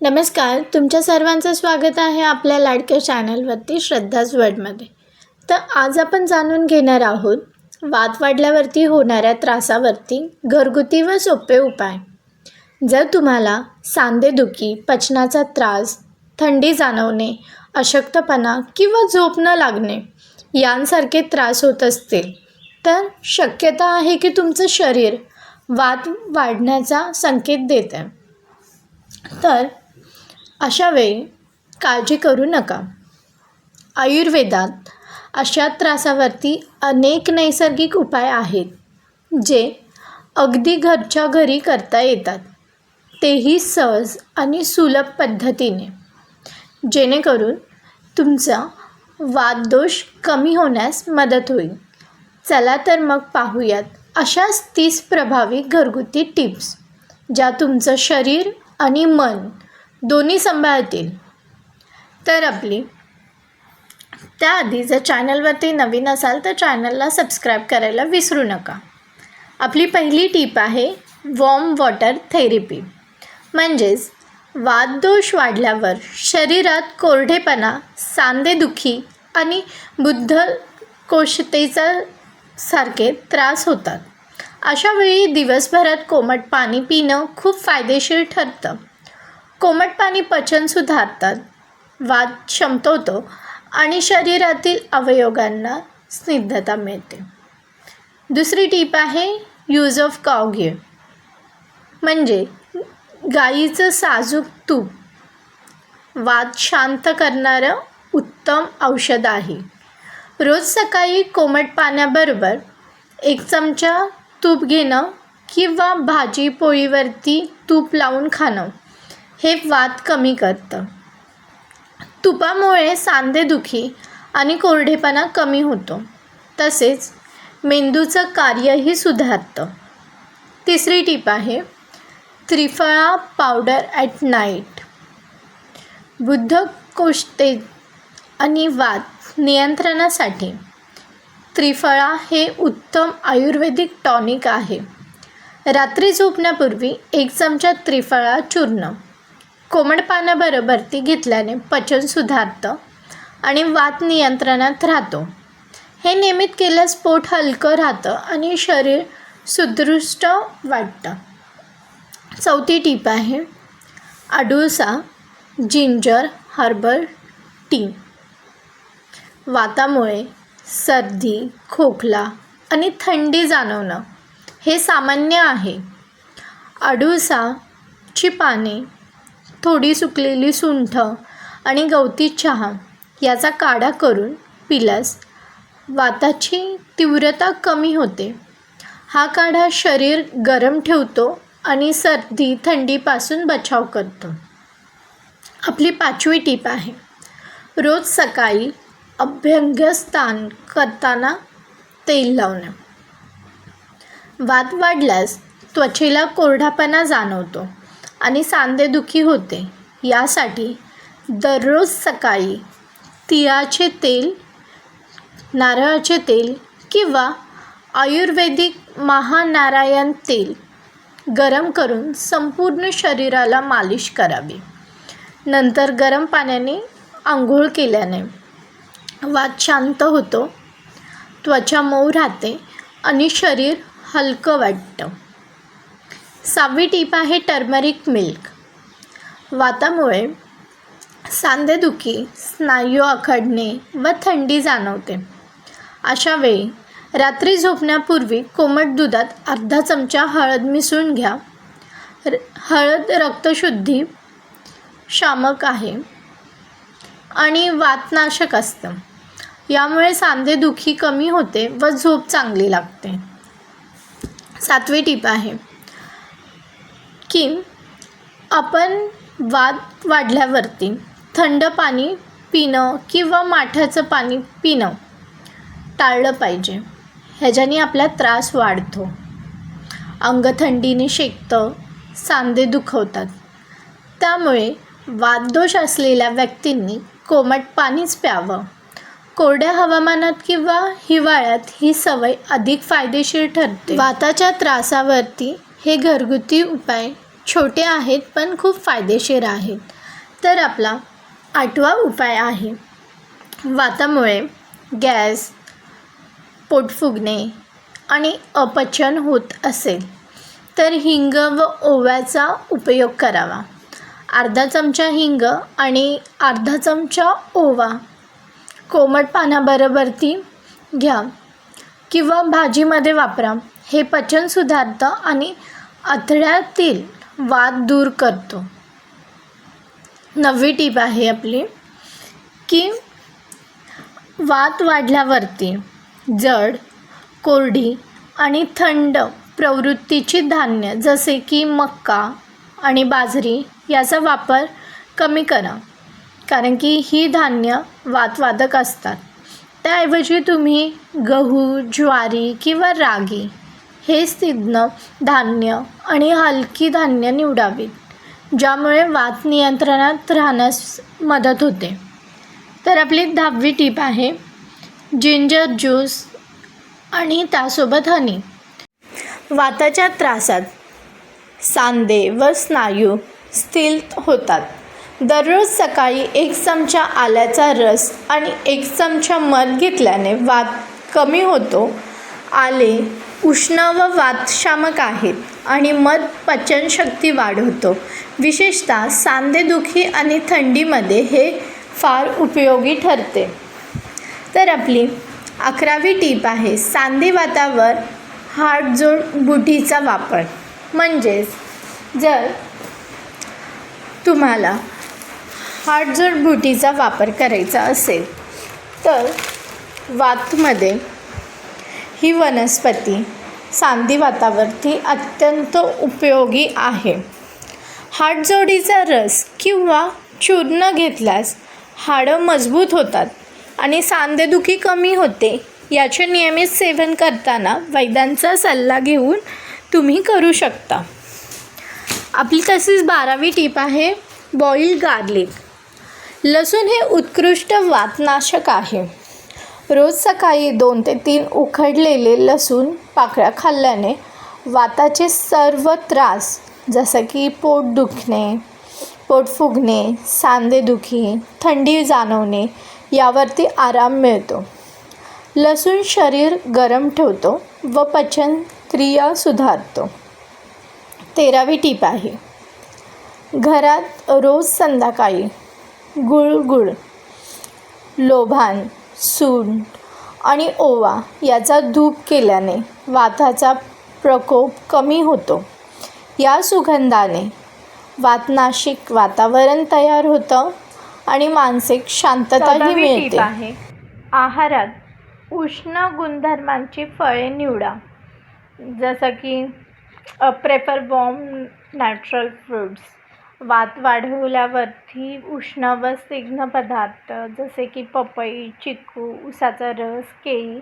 नमस्कार तुमच्या सर्वांचं स्वागत आहे आपल्या लाडक्या चॅनलवरती श्रद्धाज वर्डमध्ये तर आज आपण जाणून घेणार आहोत वात वाढल्यावरती होणाऱ्या त्रासावरती घरगुती व सोपे उपाय. जर तुम्हाला सांधेदुखी पचनाचा त्रास थंडी जाणवणे अशक्तपणा किंवा झोप न लागणे यांसारखे त्रास होत असतील तर शक्यता आहे की तुमचं शरीर वात वाढण्याचा संकेत देत. आहे तर अशा वेळी काळजी करू नका. आयुर्वेदात अशा त्रासावरती अनेक नैसर्गिक उपाय आहेत जे अगदी घरच्या घरी करता येतात. तेही सहज आणि सुलभ पद्धतीने. जेणेकरून तुमचा वाददोष कमी होण्यास मदत होईल. चला तर मग पाहूयात अशाच तीस प्रभावी घरगुती टिप्स ज्या तुमचं शरीर आणि मन दोन्ही सांभाळतील. तर आपली त्याआधी जर चॅनलवरती नवीन असाल तर चॅनलला सबस्क्राईब करायला विसरू नका. आपली पहिली टीप आहे वॉर्म वॉटर थेरपी. म्हणजेच वाददोष वाढल्यावर शरीरात कोरडेपणा सांधेदुखी आणि बुद्धकोशतेचा सारखे त्रास होतात. अशावेळी दिवसभरात कोमट पाणी पिणं खूप फायदेशीर ठरतं. कोमट पाणी पचन सुधारतात. वाद क्षमतवतो आणि शरीरातील अवयवांना स्निग्धता मिळते. दुसरी टीप आहे यूज ऑफ कावघे म्हणजे गाईचं साजूक तूप. वाद शांत करणारं उत्तम औषध आहे. रोज सकाळी कोमट पाण्याबरोबर एक चमचा तूप घेणं किंवा भाजी पोळीवरती तूप लावून खाणं. हे वाद कमी करतं. तुपामुळे सांधेदुखी आणि कोरडेपणा कमी होतो. तसेच मेंदूचं कार्यही सुधारतं. तिसरी टीप आहे त्रिफळा पावडर ॲट नाईट बुद्धकोष्ठे आणि वाद नियंत्रणासाठी त्रिफळा हे उत्तम आयुर्वेदिक टॉनिक आहे. रात्री झोपण्यापूर्वी एक चमचा त्रिफळा चूर्ण. कोमट पानाबरोबर ती घेतल्याने पचन सुधारतं आणि वात नियंत्रणात राहतो. हे नियमित केल्यास पोट हलकं राहतं आणि शरीर सुदृष्ट वाटतं. चौथी टीप आहे अडुळसा जिंजर हर्बल टी. वातामुळे सर्दी खोकला आणि थंडी जाणवणं हे सामान्य आहे. अडुळसाची पाने थोडी सुकलेली सुंठ आणि गवती चहा याचा काढा करून पिल्यास वाताची तीव्रता कमी होते. हा काढा शरीर गरम ठेवतो आणि सर्दी थंडीपासून बचाव करतो. आपली पाचवी टीप आहे. रोज सकाळी अभ्यंगस्नान करताना तेल लावणं. वात वाढल्यास त्वचेला कोरडापणा जाणवतो. आणि सांधेदुखी होते. यासाठी दररोज सकाळी तिळाचे तेल नारळाचे तेल किंवा आयुर्वेदिक महानारायण तेल गरम करून संपूर्ण शरीराला मालिश करावी. नंतर गरम पाण्याने आंघोळ केल्याने वात शांत होतो त्वचा मऊ राहते आणि शरीर हलकं वाटतं. सहावी टीप आहे टर्मरिक मिल्क. वातामुळे सांधेदुखी स्नायू आखडणे व थंडी जाणवते. अशा वेळी रात्री झोपण्यापूर्वी कोमट दुधात अर्धा चमचा हळद मिसळून घ्या. र हळद रक्तशुद्धी शामक आहे. आणि वातनाशक असतं. यामुळे सांधेदुखी कमी होते व झोप चांगली लागते. सातवी टीप आहे की आपण वाद वाढल्यावरती थंड पाणी पिणं किंवा माठ्याचं पाणी पिणं टाळलं पाहिजे. ह्याच्याने आपला त्रास वाढतो. अंग थंडीने शेकतं सांधे दुखवतात. त्यामुळे वाददोष असलेल्या व्यक्तींनी कोमट पाणीच प्यावं. कोरड्या हवामानात किंवा हिवाळ्यात ही सवय अधिक फायदेशीर ठरते. वाताच्या त्रासावरती हे घरगुती उपाय छोटे आहेत पण खूप फायदेशीर आहेत. तर आपला आठवा उपाय आहे वातामुळे गॅस पोट फुगणे आणि अपचन होत असेल तर हिंग व ओव्याचा उपयोग करावा. अर्धा चमचा हिंग आणि अर्धा चमचा ओवा. कोमट पानाबरोबर ती घ्या किंवा भाजीमध्ये वापरा. हे पचन सुधारतं आणि आतड्यातील वाद दूर करतो. नववी टीप आहे आपली की वात वाढल्यावरती जड कोरडी आणि थंड प्रवृत्तीची धान्य जसे की मक्का आणि बाजरी याचा वापर कमी करा. कारण की ही धान्य वातवादक असतात. त्याऐवजी तुम्ही गहू ज्वारी किंवा रागी हे सिद्ध धान्य आणि हलकी धान्य निवडावीत ज्यामुळे वात नियंत्रणात राहण्यास मदत होते. तर आपली दहावी टीप आहे जिंजर ज्यूस आणि त्यासोबत हनी वाताच्या त्रासात सांधे व स्नायू स्थिर होतात. दररोज सकाळी एक चमचा आल्याचा रस आणि एक चमचा मध घेतल्याने वात कमी होतो. आले उष्ण व वातशामक आहेत आणि मध पचनशक्ती वाढवतो. विशेषतः सांधेदुखी आणि थंडीमध्ये हे फार उपयोगी ठरते. तर आपली अकरावी टीप आहे सांधेवातावर हाडजोड बुटीचा वापर. म्हणजेच जर तुम्हाला हाडजोड बुटीचा वापर करायचा असेल तर वातमध्ये ही वनस्पती सांधीवातावरती अत्यंत उपयोगी आहे. हाडजोडीचा रस किंवा चूर्ण घेतल्यास हाडं मजबूत होतात आणि सांधेदुखी कमी होते. याचे नियमित सेवन करताना वैद्यांचा सल्ला घेऊन तुम्ही करू शकता. आपली तशीच बारावी टीप आहे बॉईल गार्लिक लसूण हे उत्कृष्ट वातनाशक आहे. रोज सकाळी दोन ते तीन उखडलेले लसूण पाकळ्या खाल्ल्याने वाताचे सर्व त्रास जसं की पोट दुखणे पोट फुगणे सांधेदुखी थंडी जाणवणे यावरती आराम मिळतो. लसूण शरीर गरम ठेवतो व पचन क्रिया सुधारतो. तेरावी टीप आहे. घरात रोज संध्याकाळी गुळगुळ लोभान सून आणि ओवा याचा धूप केल्याने वाताचा प्रकोप कमी होतो. या सुगंधाने वातनाशिक वातावरण तयार होतं आणि मानसिक शांतताही मिळते. आहे. आहारात उष्ण गुणधर्मांची फळे निवडा. जसं की प्रेफर वॉर्म नॅचरल फ्रूट्स वात वाढवल्यावरती उष्ण व स्निग्ध पदार्थ जसे की पपई चिकू उसाचा रस केळी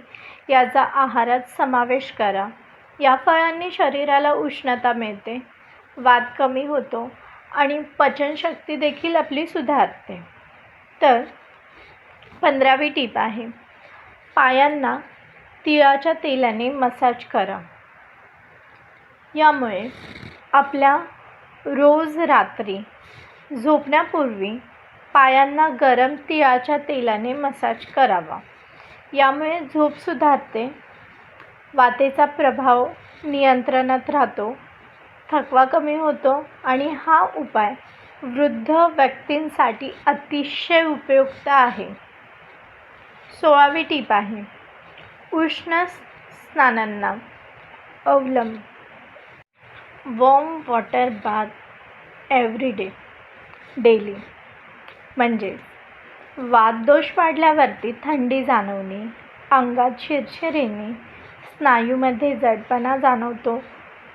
याचा आहारात समावेश करा. या फळांनी शरीराला उष्णता मिळते वात कमी होतो आणि पचनशक्ती देखील आपली सुधारते. तर पंधरावी टीप आहे. पायांना तिळाच्या तेलाने मसाज करा. यामुळे आपल्या रोज रात्री. झोपण्यापूर्वी पायांना गरम तिळाच्या तेलाने मसाज करावा. यामुळे झोप सुधारते. वातेचा प्रभाव नियंत्रणात राहतो. थकवा कमी होतो आणि हा उपाय वृद्ध व्यक्तींसाठी अतिशय उपयुक्त आहे. सोळावी टीप आहे. उष्ण स्नानांना अवलंब warm water bath every day daily म्हणजे वातदोष वाढल्यावरती थंडी जाणवणे अंगात शिरशिर येणे स्नायूमध्ये जडपणा जाणवतो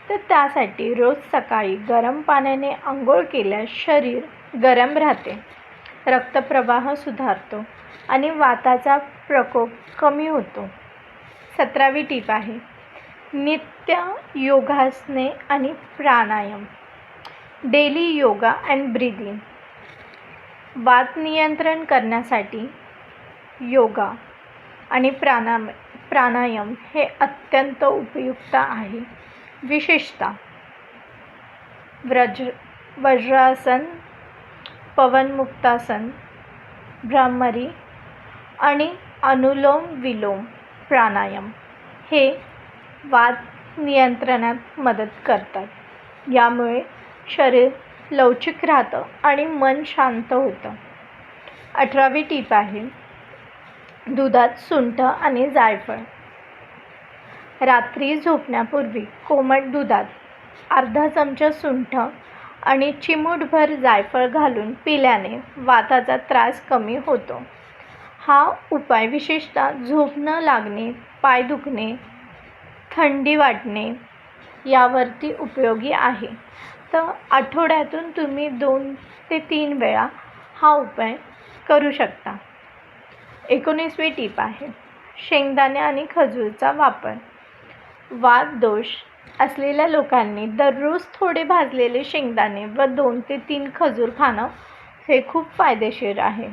तर त्यासाठी रोज सकाळी गरम पाण्याने आंघोळ केल्यास शरीर गरम राहते. रक्तप्रवाह सुधारतो आणि वाताचा प्रकोप कमी होतो. सतरावी टीप आहे नित्य योगासने आणि प्राणायाम. डेली योगा अँड ब्रिदिंग वात नियंत्रण करण्यासाठी योगा आणि प्राणा प्राणायाम हे अत्यंत उपयुक्त आहे. विशेषतः व्रज वज्रासन पवनमुक्तासन भ्रामरी आणि अनुलोम विलोम प्राणायाम हे वात नियंत्रणात मदत करतात. यामुळे शरीर लवचिक राहतं आणि मन शांत होतं. अठरावी टीप आहे दुधात सुंठ आणि जायफळ. रात्री झोपण्यापूर्वी कोमट दुधात अर्धा चमचा सुंठ आणि चिमूटभर जायफळ घालून पिल्याने वाताचा त्रास कमी होतो. हा उपाय विशेषतः झोप न लागणे पाय दुखणे थंडी वाटणे यावरती उपयोगी आहे. तर आठवड्यातून तुम्ही दोन ते तीन वेळा हा उपाय करू शकता. एकोणीसवी टीप आहे शेंगदाणे आणि खजूरचा वापर. वात दोष असलेल्या लोकांनी दररोज थोडे भाजलेले शेंगदाणे व दोन ते तीन खजूर खाणं हे खूप फायदेशीर आहे.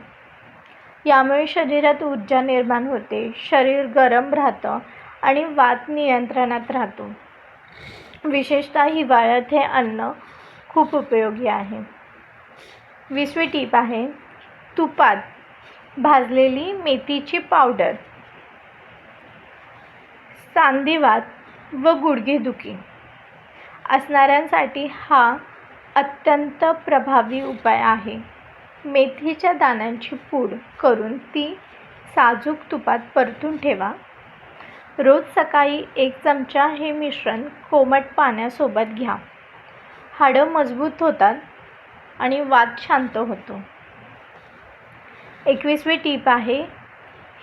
यामुळे शरीरात ऊर्जा निर्माण होते शरीर गरम राहतं आणि वात नियंत्रणात राहतो. विशेषतः हिवाळ्यात हे अन्न खूप उपयोगी आहे. वीसवी टीप आहे तुपात भाजलेली मेथीची पावडर सांधिवात व गुडघेदुखी असणाऱ्यांसाठी हा अत्यंत प्रभावी उपाय आहे. मेथीच्या दाण्यांची पूड करून ती साजूक तुपात परतून ठेवा. रोज सकाळी एक चमचा हे मिश्रण कोमट पाण्यासोबत घ्या. हाडं मजबूत होतात आणि वात शांत होतो. एकवीसवी टीप आहे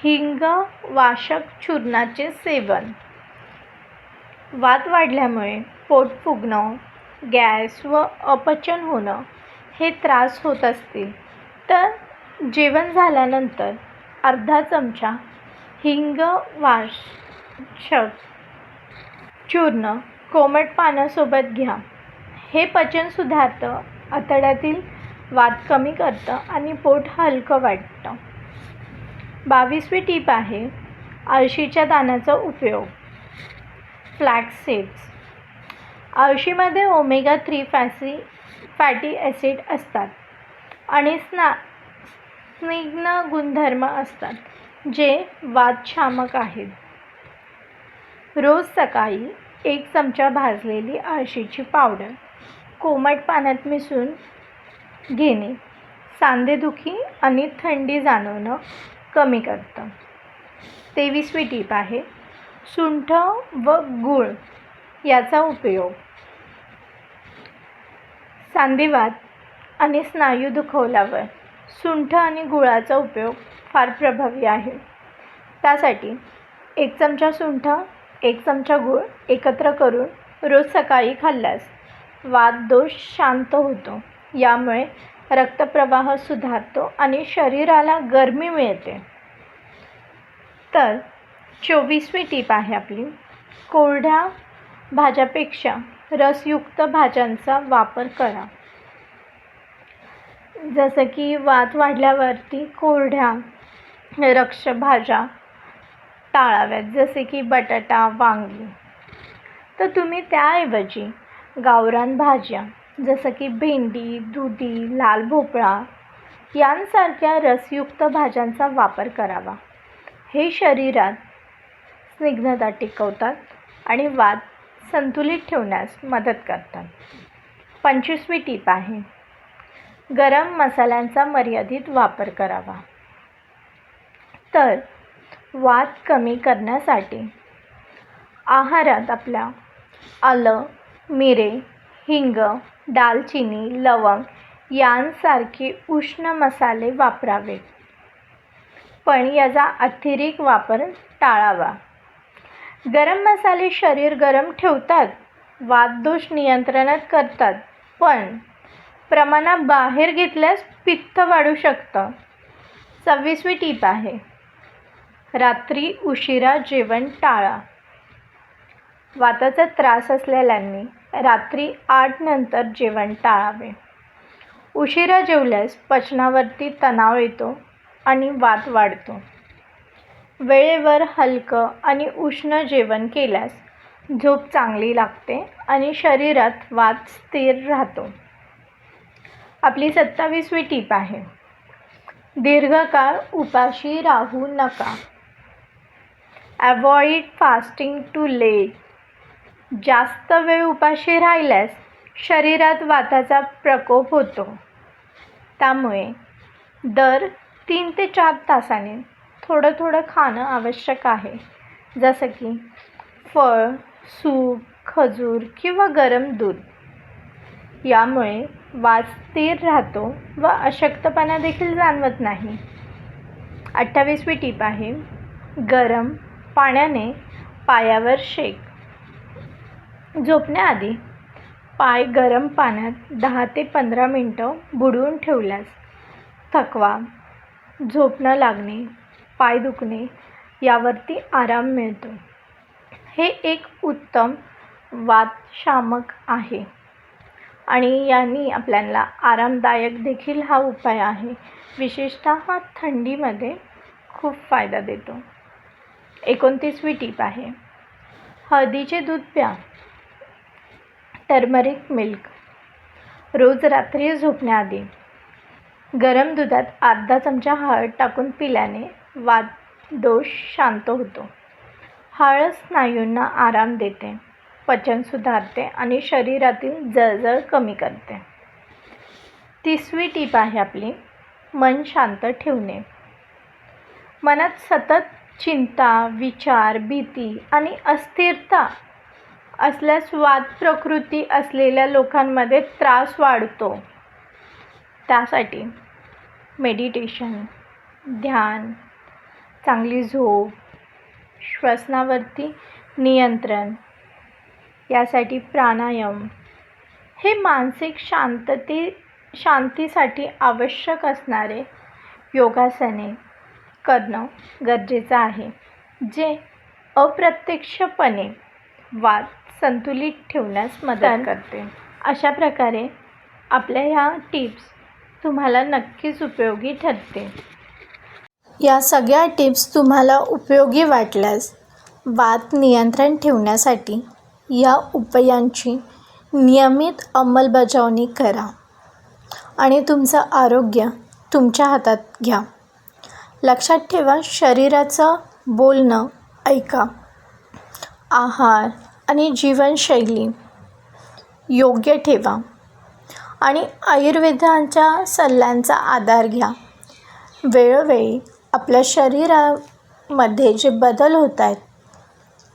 हिंग वाशक चूर्णाचे सेवन. वात वाढल्यामुळे पोट फुगणं गॅस व अपचन होणं हे त्रास होत असतील. तर जेवण झाल्यानंतर अर्धा चमचा हिंग वाश वाशक चूर्ण कोमट पानासोबत घ्या. हे पचन सुधारतं आतड्यातील वात कमी करतं आणि पोट हलकं वाटतं. बावीसवी टीप आहे आळशीच्या दाण्याचा उपयोग. Flax seeds. आळशीमध्ये ओमेगा थ्री फॅसी फॅटी ॲसिड असतात आणि स्ना स्निग्न गुणधर्म असतात जे वादशामक आहेत. रोज सकाळी एक चमचा भाजलेली आळशीची पावडर. कोमट पाण्यात मिसळून घेणे. सांधेदुखी आणि थंडी जाणवणं कमी करतं. तेवीसवी टीप आहे सुंठ व गूळ याचा उपयोग. सांधेवात आणि स्नायू दुखवल्यावर सुंठ आणि गुळाचा उपयोग फार प्रभावी आहे. त्यासाठी एक चमचा सुंठ एक चमचा गूळ एकत्र करून रोज सकाळी खाल्ल्यास वाद दोष शांत होतो. यामुळे रक्तप्रवाह सुधारतो आणि शरीराला गरमी मिळते. तर चोवीसवी टीप आहे आपली. कोरड्या भाज्यापेक्षा रसयुक्त भाज्यांचा वापर करा. जसं की वात वाढल्यावरती कोरड्या रक्ष भाज्या टाळाव्यात जसे की बटाटा वांगी. तर तुम्ही त्याऐवजी गावरान भाज्या जसं की भेंडी दुधी लाल भोपळा यांसारख्या रसयुक्त भाज्यांचा वापर करावा. हे शरीरात स्निग्धता टिकवतात आणि वाद संतुलित ठेवण्यास मदत करतात. पंचवीसवी टीप आहे. गरम मसाल्यांचा मर्यादित वापर करावा. तर वात कमी करण्यासाठी. आहारात आपल्या आलं मिरे हिंग दालचिनी लवंग यांसारखे उष्ण मसाले वापरावे. पण याचा अतिरिक्त वापर टाळावा. गरम मसाले शरीर गरम ठेवतात वातदोष नियंत्रणात करतात पण प्रमाणाबाहेर घेतल्यास पित्त वाढू शकतं. सव्वीसवी टीप आहे. रात्री उशिरा जेवण टाळा. वाताचा त्रास असलेल्यांनी रात्री आठ नंतर जेवण टाळावे. उशिरा जेवल्यास पचनावरती तणाव येतो आणि वात वाढतो. वेळेवर हलकं आणि उष्ण जेवण केल्यास झोप चांगली लागते आणि शरीरात वात स्थिर राहतो. आपली सत्तावीसवी टीप आहे. दीर्घकाळ उपाशी राहू नका. अवॉइड फास्टिंग टू लेट जास्त वेळ उपाशी राहिल्यास शरीरात वाताचा प्रकोप होतो. त्यामुळे दर तीन ते चार तासाने थोडं थोडं खाणं आवश्यक आहे. जसं की फळ सूप खजूर किंवा गरम दूध. यामुळे वास स्थिर राहतो व अशक्तपणा देखील जाणवत नाही. अठ्ठावीसवी टीप आहे गरम पाण्याने पायावर शेक. झोपण्याआधी पाय गरम पाण्यात दहा ते पंधरा मिनटं बुडवून ठेवल्यास थकवा झोप न लागणे पाय दुखणे यावरती आराम मिळतो. हे एक उत्तम वातशामक आहे आणि यांनी आपल्याला आरामदायक देखील हा उपाय आहे. विशेषतः हा थंडीमध्ये खूप फायदा देतो. एकोणतीसवी टीप आहे. हळदीचे दूध प्या. Turmeric milk. रोज रात्री झोपण्याआधी. गरम दुधात अर्धा चमचा हळद टाकून पिल्याने वाद दोष शांत होतो. हळद स्नायूंना आराम देते. पचन सुधारते आणि शरीरातील जळजळ कमी करते. तिसवी टीप आहे आपली. मन शांत ठेवणे. मनात सतत चिंता विचार भीती आणि अस्थिरता असल्यास वाद प्रकृती असलेल्या लोकांमध्ये त्रास वाढतो. त्यासाठी मेडिटेशन ध्यान चांगली झोप श्वसनावरती नियंत्रण यासाठी प्राणायाम हे मानसिक शांतते शांतीसाठी आवश्यक असणारे योगासने करणं गरजेचं आहे. जे अप्रत्यक्षपणे वाद संतुलित ठेवण्यास मदत करते. अशा प्रकारे आपल्या ह्या टिप्स तुम्हाला नक्कीच उपयोगी ठरते. या सगळ्या टिप्स तुम्हाला उपयोगी वाटल्यास वात नियंत्रण ठेवण्यासाठी या उपायांची नियमित अंमलबजावणी करा आणि तुमचं आरोग्य तुमच्या हातात घ्या. लक्षात ठेवा शरीराचं बोलणं ऐका. आहार आणि जीवनशैली. योग्य ठेवा. आणि आयुर्वेदांच्या सल्ल्यांचा आधार घ्या. वेळोवेळी आपल्या शरीरामध्ये जे बदल होत आहेत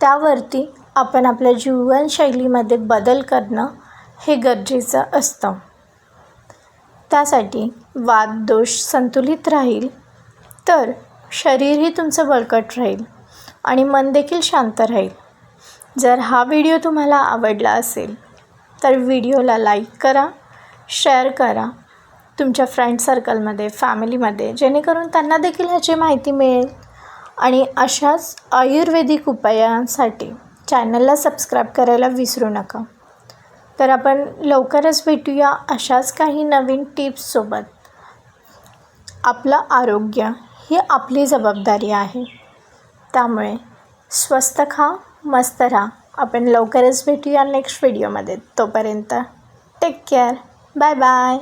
त्यावरती आपण आपल्या जीवनशैलीमध्ये बदल करणं हे गरजेचं असतं. त्यासाठी वाद दोष संतुलित राहील. तर शरीरही तुमचं बळकट राहील आणि मन देखील शांत राहील. जर हा व्हिडिओ तुम्हाला आवडला असेल तर व्हिडिओला लाईक करा शेअर करा. तुमच्या फ्रेंड सर्कलमध्ये फॅमिलीमध्ये जेणेकरून त्यांना देखील ह्याची माहिती मिळेल. आणि अशाच आयुर्वेदिक उपायांसाठी चॅनलला सबस्क्राईब करायला विसरू नका. तर आपण लवकरच भेटूया अशाच काही नवीन टिप्ससोबत आपलं आरोग्य. ही आपली जबाबदारी आहे. त्यामुळे स्वस्त खा मस्त राहा. आपण लवकरच भेटूया नेक्स्ट व्हिडिओमध्ये तोपर्यंत टेक केअर बाय बाय